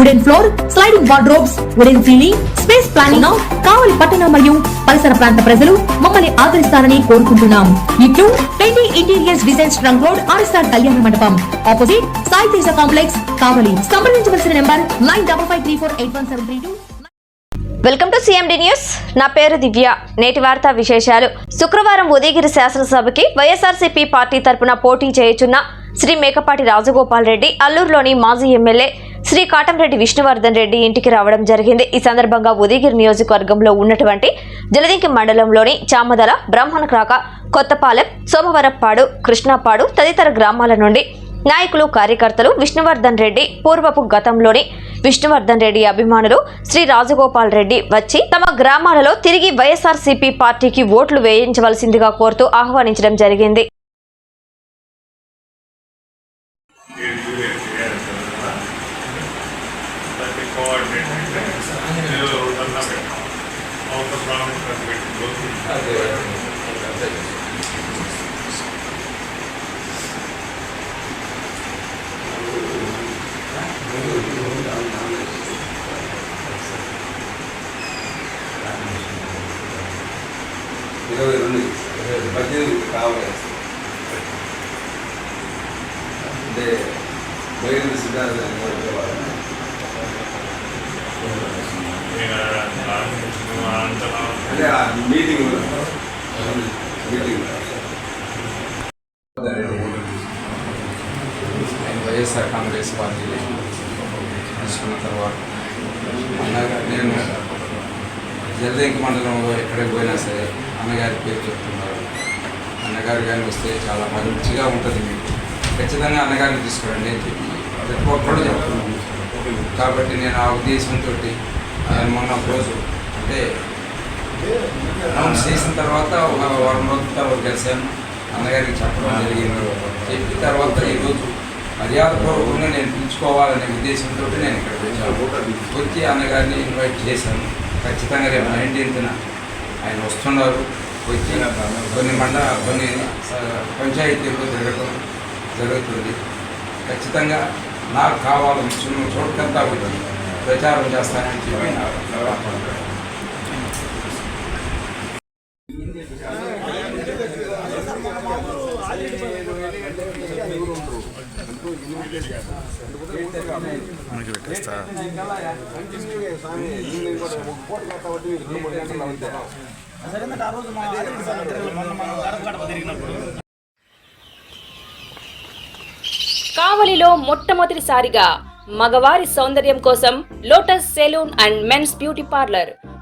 wooden floor sliding wardrobes wooden ceiling space planning Kavali పట్టణ మరియు పరిసర ప్రాంత ప్రజలు మమ్మల్ని ఆదరిస్తారని కోరుకుంటున్నాం. ఇట్లు పెండి interiors design trunk road RSR కళ్యాణ మండపం. Opposite Sai Teja complex Kavali. సంప్రదించవలసిన number nine double five three four eight one seven three two. Welcome to CMD news. నా పేరు దివ్య. నేటి వార్తా విశేషాలు. శుక్రవారం ఉదయగిరి శాసనసభకి వైఎస్ఆర్సీపీ పార్టీ తరపున పోటీ చేయుచున్న శ్రీ మేకపాటి రాజగోపాల్ రెడ్డి అల్లూరులోని మాజీ ఎమ్మెల్యే శ్రీ కాటంరెడ్డి విష్ణువర్ధన్ రెడ్డి ఇంటికి రావడం జరిగింది. ఈ సందర్భంగా ఉదయగిరి నియోజకవర్గంలో ఉన్నటువంటి జలదింకి మండలంలోని చామదల బ్రాహ్మణక్రాక కొత్తపాలెం సోమవరప్పాడు కృష్ణాపాడు తదితర గ్రామాల నుండి నాయకులు కార్యకర్తలు విష్ణువర్ధన్ రెడ్డి పూర్వపు గతంలోని విష్ణువర్ధన్ రెడ్డి అభిమానులు శ్రీ రాజగోపాల్ రెడ్డి వచ్చి తమ గ్రామాలలో తిరిగి వైఎస్ఆర్సీపీ పార్టీకి ఓట్లు వేయించవలసిందిగా కోరుతూ ఆహ్వానించడం జరిగింది. దాన్ని కోఆర్డినేట్ అంటే ఏదో ఒకటన్నా పెట్టాం అవతల ప్రాణం పెట్టుకోవచ్చు ఇరవై రెండు పద్దెనిమిది కావాలి. అంటే బయలు సిద్ధాంత అంటే ఆ meeting meeting YSR Congress party తీసుకున్న తర్వాత అన్నగా నేను జలదంకి మండలంలో ఎక్కడికి పోయినా సరే అన్నగారి పేరు చెప్తున్నారు. అన్నగారు కానీ వస్తే చాలా మంచిగా ఉంటుంది మీకు. ఖచ్చితంగా అన్నగారిని తీసుకురండి అని చెప్పి ప్రతి ఒక్కరు చెప్తున్నాను కాబట్టి నేను ఆ ఉద్దేశంతో ఆయన మొన్న రోజు అంటే అనౌన్స్ చేసిన తర్వాత ఒక వారం రోజుల తర్వాత కలిశాను అన్నగారికి చెప్పడం జరిగింది. చెప్పిన తర్వాత ఈరోజు మర్యాదపూర్వకంగా నేను పిలుచుకోవాలనే ఉద్దేశంతో నేను ఇక్కడికి వచ్చాను. వచ్చి అన్నగారిని ఇన్వైట్ చేశాను. ఖచ్చితంగా రేపు నైన్టీన్త్న ఆయన వస్తున్నారు. వచ్చి కొన్ని మండ కొన్ని పంచాయతీల్లో జరగడం జరుగుతుంది. ఖచ్చితంగా నాకు కావాలని చిన్న చోటుకంతా వచ్చి ప్రచారం చేస్తానని చెప్పి మనకి పెట్టేస్తా. కావలిలో మొట్టమొదటిసారిగా మగవారి సౌందర్యం కోసం lotus salon and men's beauty parlour